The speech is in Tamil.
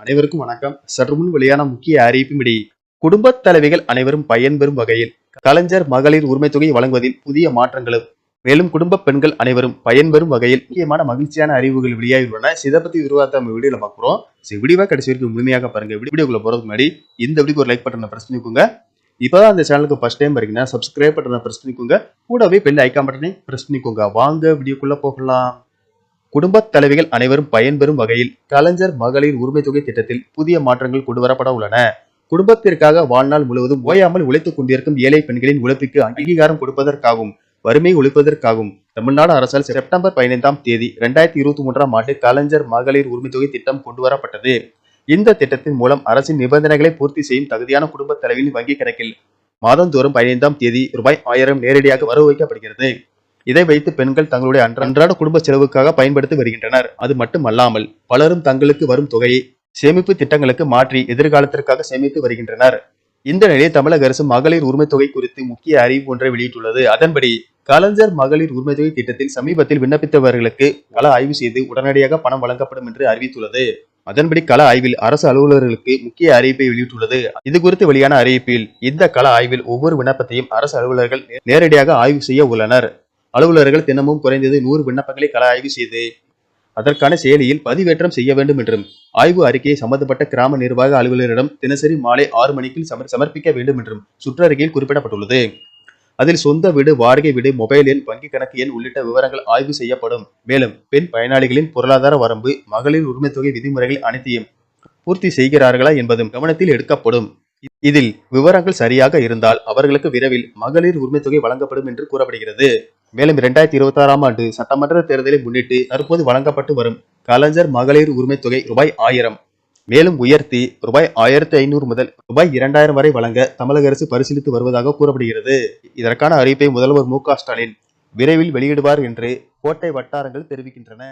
அனைவருக்கும் வணக்கம். சற்று முன் வெளியான முக்கிய அறிவிப்பின்படி குடும்பத் தலைவிகள் அனைவரும் பயன்பெறும் வகையில் கலைஞர் மகளிர் உரிமை தொகை வழங்குவதில் புதிய மாற்றங்களும் மேலும் குடும்ப பெண்கள் அனைவரும் பயன்பெறும் வகையில் முக்கியமான மகிழ்ச்சியான அறிவுகள் வெளியாகியுள்ளன. இதை பத்தி விரிவாக நம்ம வீடியோல பாக்குறோம் சரி வீடியோவை கடைசி வரைக்கும் முழுமையாக பாருங்க. வீடியோக்குள்ள போறதுக்கு முன்னாடி இந்த வீடியோக்கு ஒரு லைக் பட்டனை பிரஸ் பண்ணிக்கோங்க. இப்போதான் அந்த சேனலுக்கு ஃபர்ஸ்ட் டைம் பாருங்கன்னா சப்ஸ்கிரைப் பட்டனை பிரஸ் பண்ணிக்கோங்க. கூடவே பெல் ஐக்கான் பட்டனை பிரஸ் பண்ணிக்கோங்க. வாங்க வீடியோக்குள்ள போகலாம். குடும்பத் தலைவிகள் அனைவரும் பயன்பெறும் வகையில் கலைஞர் மகளிர் உரிமை தொகை திட்டத்தில் புதிய மாற்றங்கள் கொண்டுவரப்பட உள்ளன. குடும்பத்திற்காக வாழ்நாள் முழுவதும் ஓயாமல் உழைத்துக் கொண்டிருக்கும் ஏழை பெண்களின் உழைப்புக்கு அங்கீகாரம் கொடுப்பதற்காகவும் வறுமை ஒழிப்பதற்காகவும் தமிழ்நாடு அரசால் செப்டம்பர் பதினைந்தாம் தேதி இரண்டாயிரத்தி இருபத்தி மூன்றாம் ஆண்டு கலைஞர் மகளிர் உரிமை தொகை திட்டம் கொண்டுவரப்பட்டது. இந்த திட்டத்தின் மூலம் அரசின் நிபந்தனைகளை பூர்த்தி செய்யும் தகுதியான குடும்பத் தலைவியின் வங்கிக் கணக்கில் மாதந்தோறும் பதினைந்தாம் தேதி ரூபாய் ஆயிரம் நேரடியாக வரவு வைக்கப்படுகிறது. இதை வைத்து பெண்கள் தங்களுடைய அன்றாட குடும்ப செலவுக்காக பயன்படுத்தி வருகின்றனர். அது மட்டுமல்லாமல் பலரும் தங்களுக்கு வரும் தொகையை சேமிப்பு திட்டங்களுக்கு மாற்றி எதிர்காலத்திற்காக சேமித்து வருகின்றனர். இந்த நிலையில் தமிழக அரசு மகளிர் உரிமை தொகை குறித்து முக்கிய அறிவு ஒன்றை வெளியிட்டுள்ளது. அதன்படி கலைஞர் மகளிர் உரிமை தொகை திட்டத்தில் சமீபத்தில் விண்ணப்பித்தவர்களுக்கு கள ஆய்வு செய்து உடனடியாக பணம் வழங்கப்படும் என்று அறிவித்துள்ளது. அதன்படி கள ஆய்வில் அரசு அலுவலர்களுக்கு முக்கிய அறிவிப்பை வெளியிட்டுள்ளது. இது குறித்து வெளியான அறிவிப்பில் இந்த கள ஆய்வில் ஒவ்வொரு விண்ணப்பத்தையும் அரசு அலுவலர்கள் நேரடியாக ஆய்வு செய்ய உள்ளனர். அலுவலர்கள் தினமும் குறைந்தது நூறு விண்ணப்பங்களை கள ஆய்வு செய்து அதற்கான செயலியில் பதிவேற்றம் செய்ய வேண்டும் என்றும் ஆய்வு அறிக்கையை சம்பந்தப்பட்ட கிராம நிர்வாக அலுவலரிடம் தினசரி மாலை ஆறு மணிக்கு சமர்- சமர்ப்பிக்க வேண்டும் என்றும் சுற்றறிக்கையில் குறிப்பிடப்பட்டுள்ளது. அதில் சொந்த வீடு வாடகை வீடு மொபைல் எண் வங்கி கணக்கு எண் உள்ளிட்ட விவரங்கள் ஆய்வு செய்யப்படும். மேலும் பெண் பயனாளிகளின் பொருளாதார வரம்பு மகளிர் உரிமை தொகை விதிமுறைகள் அனைத்தையும் பூர்த்தி செய்கிறார்களா என்பதும் கவனத்தில் எடுக்கப்படும். இதில் விவரங்கள் சரியாக இருந்தால் அவர்களுக்கு விரைவில் மகளிர் உரிமை தொகை வழங்கப்படும் என்று கூறப்படுகிறது. மேலும் இரண்டாயிரத்தி இருபத்தி ஆறாம் ஆண்டு சட்டமன்ற தேர்தலை முன்னிட்டு தற்போது வழங்கப்பட்டு வரும் கலைஞர் மகளிர் உரிமை தொகை ரூபாய் ஆயிரம். மேலும் உயர்த்தி ரூபாய் ஆயிரத்தி ஐநூறு முதல் ரூபாய் இரண்டாயிரம் வரை வழங்க தமிழக அரசு பரிசீலித்து வருவதாக கூறப்படுகிறது. இதற்கான அறிவிப்பை முதல்வர் மு க ஸ்டாலின் விரைவில் வெளியிடுவார் என்று கோட்டை வட்டாரங்கள் தெரிவிக்கின்றன.